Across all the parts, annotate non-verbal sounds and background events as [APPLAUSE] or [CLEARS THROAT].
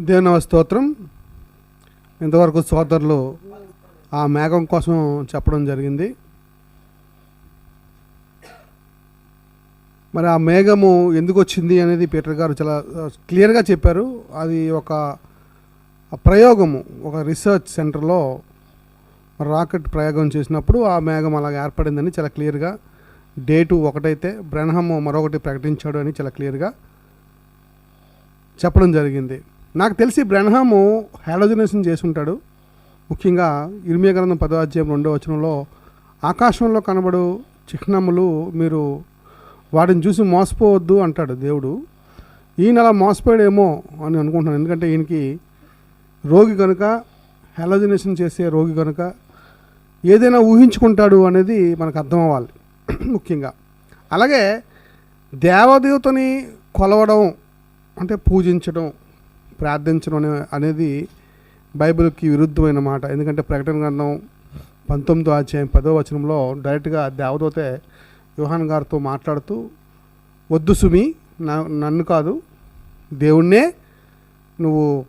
దేవుని స్తోత్రం. ఇంతవరకు సోదరులు ఆ మేఘం కోసం చెప్పడం జరిగింది. మరి ఆ మేఘము ఎందుకు వచ్చింది అనేది పీటర్ గారు చాలా క్లియర్గా చెప్పారు. అది ఒక ప్రయోగము ఒక రీసెర్చ్ సెంటర్లో రాకెట్ ప్రయోగం చేసినప్పుడు ఆ మేఘం అలా ఏర్పడిందని చాలా క్లియర్గా డేటు ఒకటైతే బ్రహ్మము మరొకటి ప్రకటించాడు అని చాలా క్లియర్గా చెప్పడం జరిగింది. నాకు తెలిసి బ్రహ్మము హాలోజినేషన్ చేసి ఉంటాడు ముఖ్యంగా ఇర్మియా గ్రంథం పదో అధ్యాయం రెండో వచనంలో ఆకాశంలో కనబడు చిహ్నములు మీరు వాటిని చూసి మోసపోవద్దు అంటాడు దేవుడు. ఈయన అలా మోసపోయాడేమో అని అనుకుంటున్నాను. ఎందుకంటే ఈయనకి రోగి కనుక హాలోజినేషన్ చేసే రోగి కనుక ఏదైనా ఊహించుకుంటాడు అనేది మనకు అర్థం అవ్వాలి ముఖ్యంగా. అలాగే దేవదేవతని కొలవడం అంటే పూజించడం ప్రార్థించడం అనే- అనేది బైబిల్కి విరుద్ధమైన మాట. ఎందుకంటే ప్రకటన గ్రంథం పంతొమ్మిదో అధ్యాయం పదో వచనంలో డైరెక్ట్గా దేవదూతే యోహాన్ గారితో మాట్లాడుతూ వద్దు సుమి నన్ను కాదు దేవుణ్ణే నువ్వు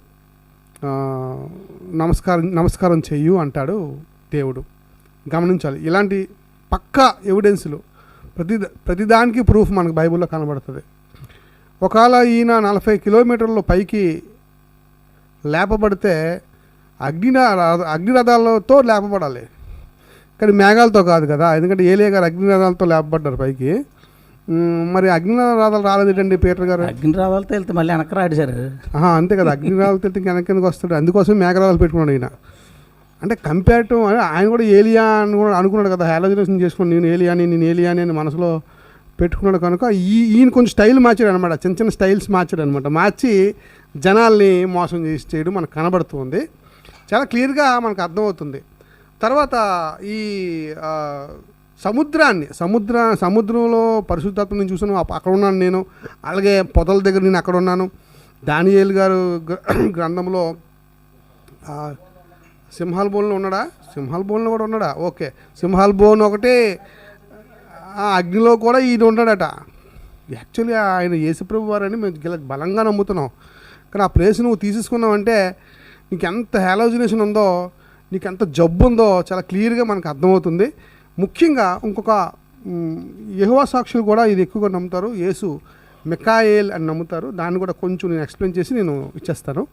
నమస్కారం నమస్కారం చెయ్యు అంటాడు దేవుడు. గమనించాలి. ఇలాంటి పక్కా ఎవిడెన్స్లు ప్రతి ప్రతిదానికి ప్రూఫ్ మనకు బైబిల్లో కనబడుతుంది. ఒకవేళ ఈయన నలభై కిలోమీటర్ల పైకి లేపబడితే అగ్ని అగ్నిరథాలతో లేపబడాలి. కానీ మేఘాలతో కాదు కదా ఎందుకంటే ఏలియా గారు అగ్నిరథాలతో లేపబడ్డారు పైకి. మరి అగ్నిరథాలు రాలేదండి పీటర్ గారు? అగ్ని రావాలతో వెళ్తే మళ్ళీ వెనక్కి రాడు సార్. అంతే కదా అగ్నిరాలు తెలితే వెనక్కి వస్తాడు? అందుకోసం మేఘరాలు పెట్టుకున్నాడు ఈయన. అంటే కంపేర్ టు ఆయన కూడా ఏలియా అని కూడా అనుకున్నాడు కదా హాలోజినేషన్ చేసుకుని నేను ఏలియాని నేను ఏలియాని అని మనసులో పెట్టుకున్నాడు కనుక ఈ ఈయన కొంచెం స్టైల్ మార్చాడు అనమాట చిన్న చిన్న స్టైల్స్ మార్చాడు అనమాట మార్చి జనాల్ని మోసం చేసి చేయడం మనకు కనబడుతుంది. చాలా క్లియర్గా మనకు అర్థమవుతుంది. తర్వాత ఈ సముద్రాన్ని సముద్ర సముద్రంలో పరిశుద్ధాత్మ నేను చూసాను అక్కడ ఉన్నాను నేను అలాగే పొదల దగ్గర నేను అక్కడ ఉన్నాను. దానియేల్ గారు [CLEARS THROAT] గ్రంథంలో సింహాల బోన్లో ఉన్నాడా? సింహాల బోన్లో కూడా ఉన్నాడా? ఓకే. సింహాల బోన్ ఒకటి ఆ అగ్నిలో కూడా ఈయన ఉన్నాడట. యాక్చువల్లీ ఆయన యేసుప్రభు వారని మేము బలంగా నమ్ముతున్నాం. కానీ ఆ ప్లేస్ నువ్వు తీసేసుకున్నావంటే నీకు ఎంత హ్యాలోజినేషన్ ఉందో నీకు ఎంత జబ్బు ఉందో చాలా క్లియర్గా మనకు అర్థమవుతుంది. ముఖ్యంగా ఇంకొక యహువా సాక్షులు కూడా ఇది ఎక్కువగా నమ్ముతారు. యేసు మెకాయేల్ అని నమ్ముతారు. దాన్ని కూడా కొంచెం నేను ఎక్స్ప్లెయిన్ చేసి నేను ఇచ్చేస్తాను.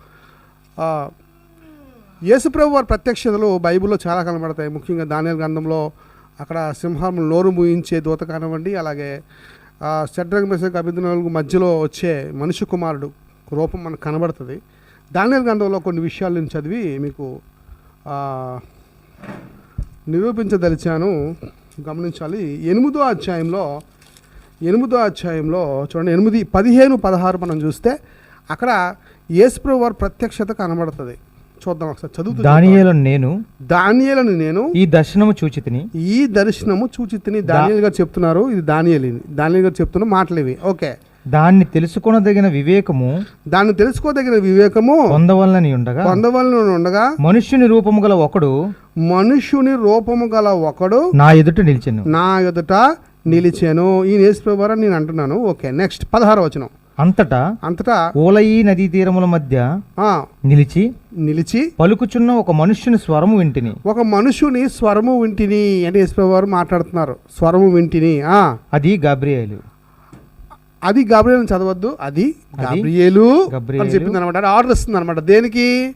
యేసుప్రభు వారి ప్రత్యక్షతలు బైబిల్లో చాలా కనబడతాయి. ముఖ్యంగా దానియల్ గ్రంథంలో అక్కడ సింహం నోరు ముయించే దూత కానివ్వండి అలాగే షడ్రంగ మెసక్ అభినందనలకు మధ్యలో వచ్చే మనిషి కుమారుడు రూపం మనకు కనబడుతుంది. దానియల్ గ్రంథంలో కొన్ని విషయాలు నేను చదివి మీకు నిరూపించదలిచాను. గమనించాలి. ఎనిమిదో అధ్యాయంలో ఎనిమిదో అధ్యాయంలో చూడండి ఎనిమిది పదిహేను పదహారు మనం చూస్తే అక్కడ యేసుప్రభు వారి ప్రత్యక్షత కనబడుతుంది. చూద్దాం ఒకసారి. చదువుతూ దానియేలను నేను దానియేలను నేను ఈ దర్శనము చూచితిని. ఈ దర్శనము చూచితిని. దానియేలు గారు చెప్తున్నారు ఇది దానియేలు. దానియేలు గారు చెప్తున్న మాటలు ఇవి ఓకే. దాన్ని తెలుసుకొనదగిన వివేకము దాన్ని తెలుసుకోదగిన వివేకము పొందవలనని ఉండగా పొందవలన ఉండగా మనుష్యుని రూపము గల ఒకడు మనుష్యుని రూపము గల ఒకడు నా ఎదుట నిలిచెను. నా ఎదుట నిలిచాను. ఈ నేసుప్రభారా నేను అంటున్నాను. ఓకే నెక్స్ట్ పదహార వచనం. అంతటా అంతటా ఓలయి నదీ తీరముల మధ్య నిలిచి నిలిచి పలుకుచున్న ఒక మనుష్యుని స్వరము వింటిని. ఒక మనుషుని స్వరము వింటిని అంటే యేసుప్రభు మాట్లాడుతున్నారు. స్వరము వింటిని ఆ. అది గాబ్రియేలు. అది గాబ్రియల్ చదవద్దు. అది గబ్రియేలు. అని చెప్పింది అనమాట ఆర్డర్ ఇస్తుంది అనమాట దేనికి?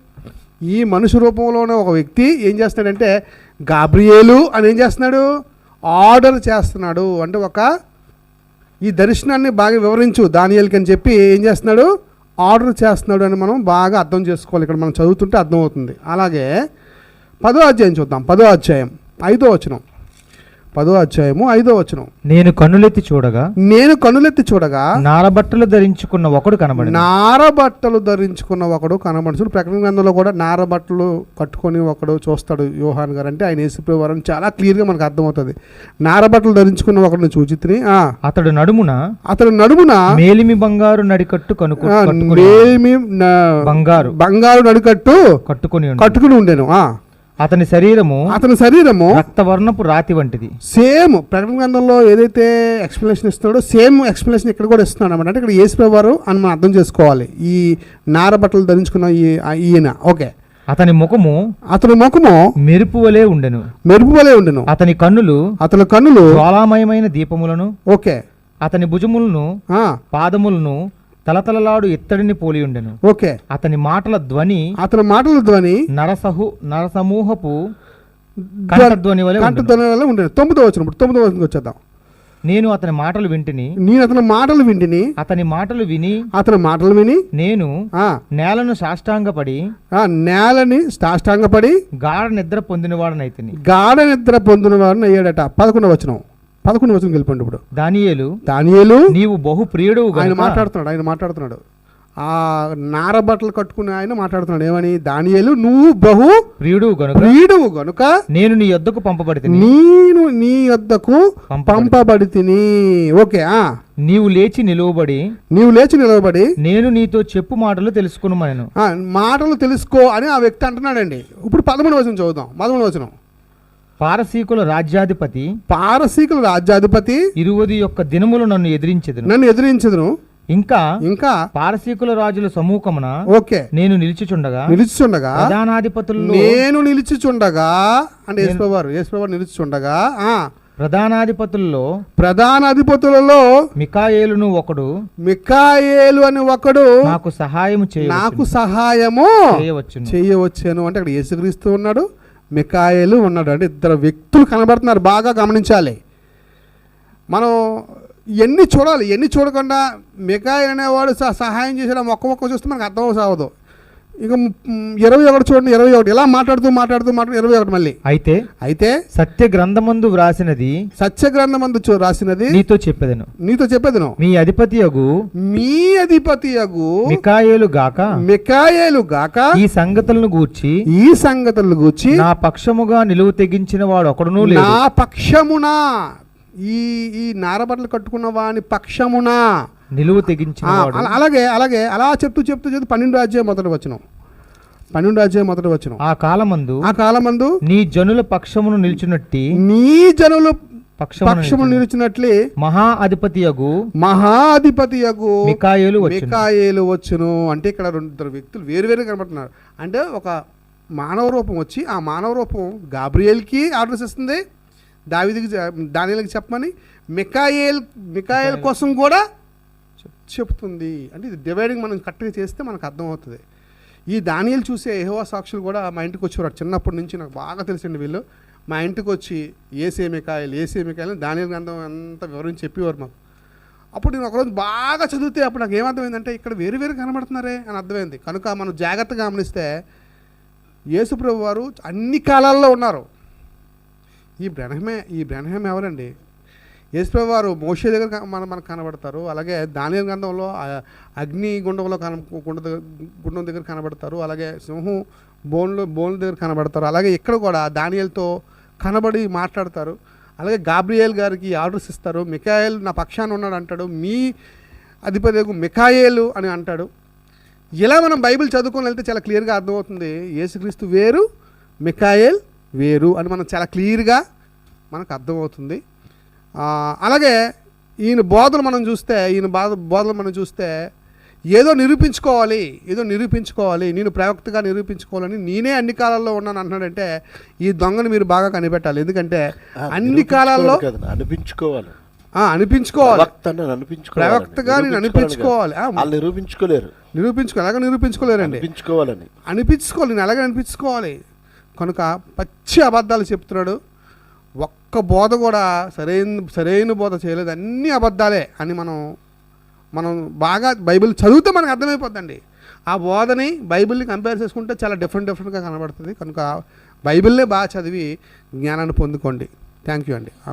ఈ మనుషు రూపంలోనే ఒక వ్యక్తి ఏం చేస్తున్నాడంటే గాబ్రియేలు అని ఏం చేస్తున్నాడు? ఆర్డర్ చేస్తున్నాడు. అంటే ఒక ఈ దర్శనాన్ని బాగా వివరించు. దానియల్కి అని చెప్పి ఏం చేస్తున్నాడు? ఆర్డర్ చేస్తున్నాడు అని మనం బాగా అర్థం చేసుకోవాలి. ఇక్కడ మనం చదువుతుంటే అర్థమవుతుంది. అలాగే పదో అధ్యాయం చూద్దాం. పదో అధ్యాయం. ఐదో వచనం. పదో అధ్యాయము ఐదో వచనం. నేను కన్నులెత్తి చూడగా నేను కనులెత్తి చూడగా నారబట్టలు ధరించుకున్న ఒకడు కనబడి నార బట్టలు ధరించుకున్న ఒకడు కనబడుచుడు ప్రకటన గ్రంథంలో కూడా నార బట్టలు కట్టుకొని ఒకడు చూస్తాడు యోహాన్ గారు అంటే ఆయన అని చాలా క్లియర్గా మనకు అర్థమవుతుంది. నార బట్టలు ధరించుకున్న ఒకడిని చూచితిని అతడు నడుమున అతని నడుమున మేలిమి బంగారు నడికట్టు కనుకు న- బంగారు. బంగారు నడికట్టు కట్టుకొని. కట్టుకుని ఉండేను ఆ. అతని శరీరము అతని శరీరము రక్తవర్ణపు రాతి వంటిది. సేమ్ ప్రకటన గ్రంథంలో ఏదైతే ఎక్స్ప్లెనేషన్ ఇస్తున్నాడో సేమ్ ఎక్స్ప్లెనేషన్ ఇక్కడ కూడా ఇస్తున్నాడు అనమాట అంటే ఇక్కడ యేసుప్రభు వారు అని మనం అర్థం చేసుకోవాలి. ఈ నార బట్టలు ధరించుకున్న ఈ ఈయన. ఓకే. అతని ముఖము అతని ముఖము మెరుపు వలె ఉండెను. మెరుపు వలె ఉండెను. అతని కన్నులు అతని కన్నులు జ్వాలామయమైన దీపములను ఓకే. అతని భుజములను పాదములను తలతలలాడు ఇత్తడిని పోలి ఉండెను. ఓకే. అతని మాటల ధ్వని అతని మాటల ధ్వని నరసహు నరసమూహపు కంఠధ్వని వలె కంట ఉండెను. ధ్వని వల్ల ఉండేది. తొమ్మిదో వచ్చిన ఇప్పుడు తొమ్మిదో వచ్చిన వచ్చేద్దాం. నేను అతని మాటలు వింటిని. నేను అతని మాటలు వింటిని. అతని మాటలు విని అతని మాటలు విని నేను నేలను సాష్టాంగపడి ఆ నేలని సాష్టాంగపడి గాఢ నిద్ర పొందినవాడనైతిని. గాఢ నిద్ర పొందిన వారిని అయ్యాడట. పదకొండు వచనం. పదకొండు వచనం గెలిపండి ఇప్పుడు. దానియేలు దానియేలు నీవు బహు ప్రియుడు ఆయన మాట్లాడుతున్నాడు ఆయన మాట్లాడుతున్నాడు. ఆ నార బట్టలు కట్టుకుని ఆయన మాట్లాడుతున్నాడు. ఏమని? దానియేలు నువ్వు బహు ప్రియుడు గనుక ప్రియుడువు గనుక నేను నీ యొద్దకు పంపబడితే నేను నీ వద్దకు పంపబడి పంపబడి తిని ఓకే ఆ. నీవు లేచి నిలువబడి నీవు లేచి నిలవబడి నేను నీతో చెప్పు మాటలు తెలుసుకున్నాను మాటలు తెలుసుకో అని ఆ వ్యక్తి అంటున్నాడండి. ఇప్పుడు పదమూడు వచనం చదువుదాం. పదమూడు వచనం. పారసీకుల రాజ్యాధిపతి పారసీకుల రాజ్యాధిపతి ఇరువది యొక్క దినములు నన్ను ఎదిరించెదను. నన్ను ఎదిరించదును. ఇంకా ఇంకా పారసీకుల రాజుల సమూహమున ఓకే. నేను నిలిచిచుండగా నిలుచుండగా ప్రధానాధిపతుల్లో నేను నిలిచిచుండగా అంటే యేసుప్రభువారు యేసుప్రభువారు నిలుచుండగా ఆ. ప్రధానాధిపతుల్లో ప్రధాన అధిపతులలో మికాయేలును ఒకడు మికాయేలు అని ఒకడు నాకు సహాయం నాకు సహాయము చేయవచ్చును. చేయవచ్చాను. అంటే అక్కడ యేసుక్రీస్తు ఉన్నాడు మికాయలు ఉన్నాడు అంటే ఇద్దరు వ్యక్తులు కనబడుతున్నారు. బాగా గమనించాలి. మనం ఎన్ని చూడాలి? ఎన్ని చూడకుండా మికాయలు అనేవాడు సహాయం చేసేలా మొక్క మొక్క చూస్తే మనకు అర్థం సాగదు. ఇక ఇరవై ఒకటి చూడండి ఇరవై ఒకటి. ఇలా మాట్లాడుతూ మాట్లాడుతూ మాట్లాడుతూ ఇరవై ఒకటి మళ్ళీ. అయితే అయితే సత్య గ్రంథమందు వ్రాసినది సత్య గ్రంథమందు రాసినది నీతో చెప్పెదను. నీతో చెప్పేది నువ్వు మీ అధిపతి అగు మీ అధిపతి అగు మికాయేలు గాక మికాయేలు గాక ఈ సంగతులను గూర్చి ఈ సంగతులను గూర్చి నా పక్షముగా నిలువు తెగించిన వాడు ఒకడునూ నా పక్షమున ఈ ఈ నారబట్టలు కట్టుకున్న వాని పక్షమున నిలువు అలా- అలాగే అలాగే అలా చెప్తూ చెప్తూ చెప్తూ పన్నెండు రాజ్యం మొదటి వచ్చిన పన్నెండు రాజ్యం మొదటి వచ్చిన ఆ కాలమందు ఆ కాలమందు నీ జనుల పక్షమును నిల్చునట్టి నీ జనులు పక్షము నిలిచెను. నిలిచినట్లే మహా అధిపతి అగు మహాధిపతి యగు మికాయేలు వచ్చును. మికాయేలు వచ్చును. అంటే ఇక్కడ రెండు వ్యక్తులు వేరువేరు కనబడుతున్నారు. అంటే ఒక మానవ రూపం వచ్చి ఆ మానవ రూపం గాబ్రియేల్కి ఆర్డర్స్ ఇస్తుంది. దావిదికి దానిలకి చెప్పమని మికాయేల్ మికాయేల్ కోసం కూడా చెప్తుంది. అంటే ఇది డివైడింగ్ మనం కరెక్ట్గా చేస్తే మనకు అర్థమవుతుంది. ఈ దానియలు చూసే యెహోవా సాక్షులు కూడా మా ఇంటికి వచ్చేవారు చిన్నప్పటి నుంచి నాకు బాగా తెలిసిండి వీళ్ళు. మా ఇంటికి వచ్చి ఏసే మికాయలు ఏసే మికాయలు దానియలు గ్రంథం అంతా వివరించి చెప్పేవారు మాకు. అప్పుడు నేను ఒకరోజు బాగా చదివితే అప్పుడు నాకు ఏమర్థమైందంటే ఇక్కడ వేరు వేరు కనబడుతున్నారే అని అర్థమైంది. కనుక మనం జాగ్రత్తగా గమనిస్తే యేసుప్రభు వారు అన్ని కాలాల్లో ఉన్నారు. ఈ బ్రహ్మే ఈ బ్రహ్మం ఎవరండి? యేసుప్రభు వారు మోషే దగ్గర మన మనకు కనబడతారు. అలాగే దాని గ్రంథంలో అగ్ని గుండంలో కన గుండ దగ్గర గుండం దగ్గర కనబడతారు. అలాగే సింహం బోన్లో బోన్ దగ్గర కనబడతారు. అలాగే ఇక్కడ కూడా దానియలతో కనబడి మాట్లాడతారు. అలాగే గాబ్రియేల్ గారికి ఆర్డర్స్ ఇస్తారు. మికాయేల్ నా పక్షాన ఉన్నాడు అంటాడు. మీ అధిపతి మికాయేలు అని అంటాడు. ఇలా మనం బైబిల్ చదువుకొని వెళ్తే చాలా క్లియర్గా అర్థమవుతుంది. యేసుక్రీస్తు వేరు మికాయేల్ వేరు అని మనం చాలా క్లియర్గా మనకు అర్థమవుతుంది. అలాగే ఈయన బోధలు మనం చూస్తే ఈయన బాధ బోధలు మనం చూస్తే ఏదో నిరూపించుకోవాలి ఏదో నిరూపించుకోవాలి నేను ప్రవక్తగా నిరూపించుకోవాలని నేనే అన్ని కాలాల్లో ఉన్నాను అంటున్నాడంటే ఈ దొంగని మీరు బాగా కనిపెట్టాలి. ఎందుకంటే అన్ని కాలాల్లో అనిపించుకోవాలి. అనిపించుకోవాలి. ప్రవక్త అని అనిపించుకోవాలి ప్రవక్తగా నేను అనిపించుకోవాలి. నిరూపించుకోలేరు. నిరూపించుకో అలాగే నిరూపించుకోలేరండి. అనిపించుకోవాలని. అనిపించుకోవాలి నేను అలాగే అనిపించుకోవాలి. కనుక పచ్చి అబద్ధాలు చెప్తున్నాడు. ఒక్క బోధ కూడా సరైన సరైన బోధ చేయలేదు. అన్నీ అబద్ధాలే అని మనం మనం బాగా బైబిల్ చదివితే మనకు అర్థమైపోద్దండి. ఆ బోధని బైబిల్ని కంపేర్ చేసుకుంటే చాలా డిఫరెంట్ డిఫరెంట్గా కనబడుతుంది. కనుక బైబిల్నే బాగా చదివి జ్ఞానాన్ని పొందుకోండి. థ్యాంక్ యూ అండి. ఆమె